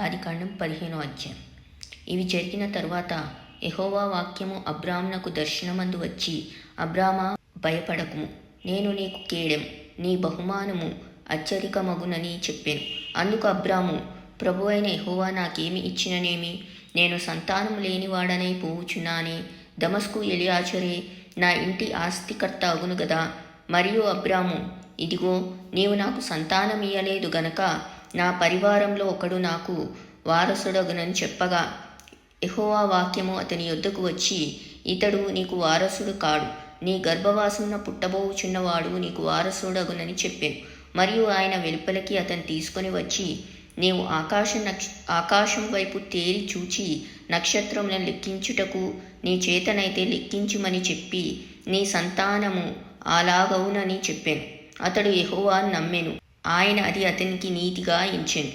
ఆదికాండం పదిహేనో అధ్యాయం. ఇవి జరిగిన తరువాత ఎహోవా వాక్యము అబ్రాహ్మణకు దర్శనమందు వచ్చి అబ్రామ భయపడకుము. నేను నీకు కేడెం నీ బహుమానము అత్యధికమగునని చెప్పాను. అందుకు అబ్రాము ప్రభు అయిన యెహోవా నాకేమి ఇచ్చిననేమి? నేను సంతానం లేనివాడనై పోవుచున్నానే. దమస్కు ఎలియాచరే నా ఇంటి ఆస్తికర్త అగును గదా. మరియు అబ్రాము ఇదిగో నీవు నాకు సంతానం ఇయ్యలేదు గనక నా పరివారంలో ఒకడు నాకు వారసుడగునని చెప్పగా ఎహోవా వాక్యము అతని యొద్దకు వచ్చి ఇతడు నీకు వారసుడు కాడు. నీ గర్భవాసమున పుట్టబోచున్నవాడు నీకు వారసుడగునని చెప్పాను. మరియు ఆయన వెలుపలికి అతను తీసుకొని వచ్చి నీవు ఆకాశ నక్ష ఆకాశం వైపు తేరి చూచి నక్షత్రములను లెక్కించుటకు నీ చేతనైతే లెక్కించుమని చెప్పి నీ సంతానము అలాగవునని చెప్పాను. అతడు ఎహోవా నమ్మెను. ఆయన అది అతనికి నీతిగా ఎంచెను.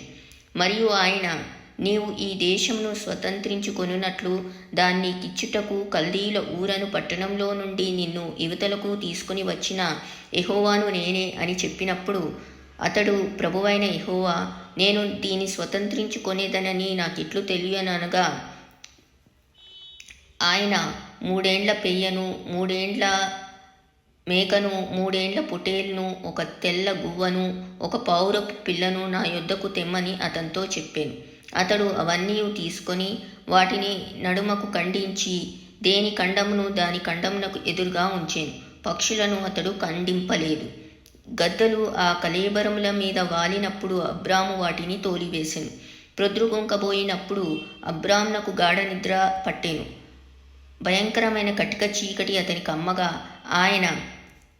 మరియు ఆయన నీవు ఈ దేశమును స్వతంత్రించుకొనున్నట్లు దాన్ని కిచ్చుటకు కల్దీల ఊరను పట్టణంలో నుండి నిన్ను యువతలకు తీసుకుని వచ్చిన ఎహోవాను నేనే అని చెప్పినప్పుడు అతడు ప్రభువైన ఎహోవా నేను దీన్ని స్వతంత్రించుకొనేదనని నాకిట్లు తెలియననగా ఆయన మూడేండ్ల పెయ్యను మూడేండ్ల మేకను మూడేండ్ల పొటేలును ఒక తెల్ల గువ్వను ఒక పౌరపు పిల్లను నా యొద్దకు తెమ్మని అతనితో చెప్పాను. అతడు అవన్నీ తీసుకొని వాటిని నడుమకు ఖండించి దేని ఖండమును దాని ఖండమునకు ఎదురుగా ఉంచాను. పక్షులను అతడు ఖండింపలేదు. గద్దలు ఆ కలేబరముల మీద వాలినప్పుడు అబ్రాము వాటిని తోలివేశాను ప్రొద్రుగొంకబోయినప్పుడు అబ్రామునకు గాఢ నిద్ర పట్టేను. భయంకరమైన కటిక చీకటి అతని కమ్మగా ఆయన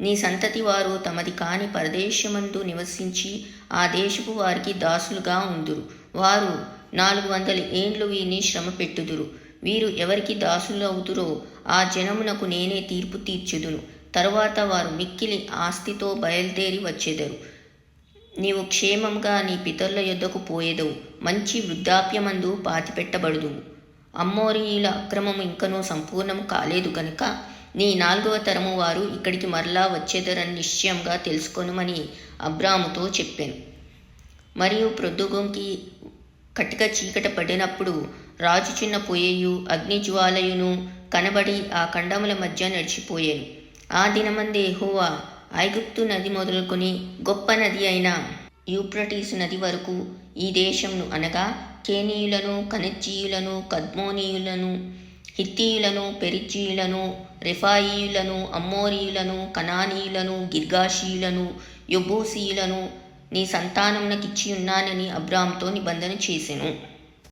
నీ సంతతి వారు తమది కాని పరదేశమందు నివసించి ఆ దేశపు వారికి దాసులుగా ఉందురు. వారు నాలుగు వందల ఏండ్లు వీరిని శ్రమ పెట్టుదురు. వీరు ఎవరికి దాసులు అవుతురో ఆ జనమునకు నేనే తీర్పు తీర్చుదును. తరువాత వారు మిక్కిలి ఆస్తితో బయలుదేరి వచ్చేదరు. నీవు క్షేమంగా నీ పితరుల యొద్దకు పోయేదవు. మంచి వృద్ధాప్యమందు పాతిపెట్టబడుదువు. అమ్మోరీయుల అక్రమము ఇంకనూ సంపూర్ణము కాలేదు కనుక నీ నాలుగవ తరము వారు ఇక్కడికి మరలా వచ్చేదరని నిశ్చయంగా తెలుసుకొనుమని అబ్రాముతో చెప్పాను. మరియు ప్రొద్దుగొంకి కటిక చీకట పడినప్పుడు రాజు చిన్న పొయ్యయు అగ్నిజ్వాలయును కనబడి ఆ ఖండముల మధ్య నడిచిపోయాను. ఆ దినమందే హోవా ఐగుప్తు నది మొదలుకొని గొప్ప నది అయిన యూప్రటీస్ నది వరకు ఈ దేశంను అనగా కేనీయులను కనెజ్జీయులను కద్మోనీయులను హిత్తీయులను పెరిచీయులను రిఫాయిలను అమ్మోరీయులను కనానీయులను గిర్గాషీయులను యొబూసీయులను నీ సంతానమునకిచ్చి ఉన్నానని అబ్రామ్తో నిబంధన చేసెను.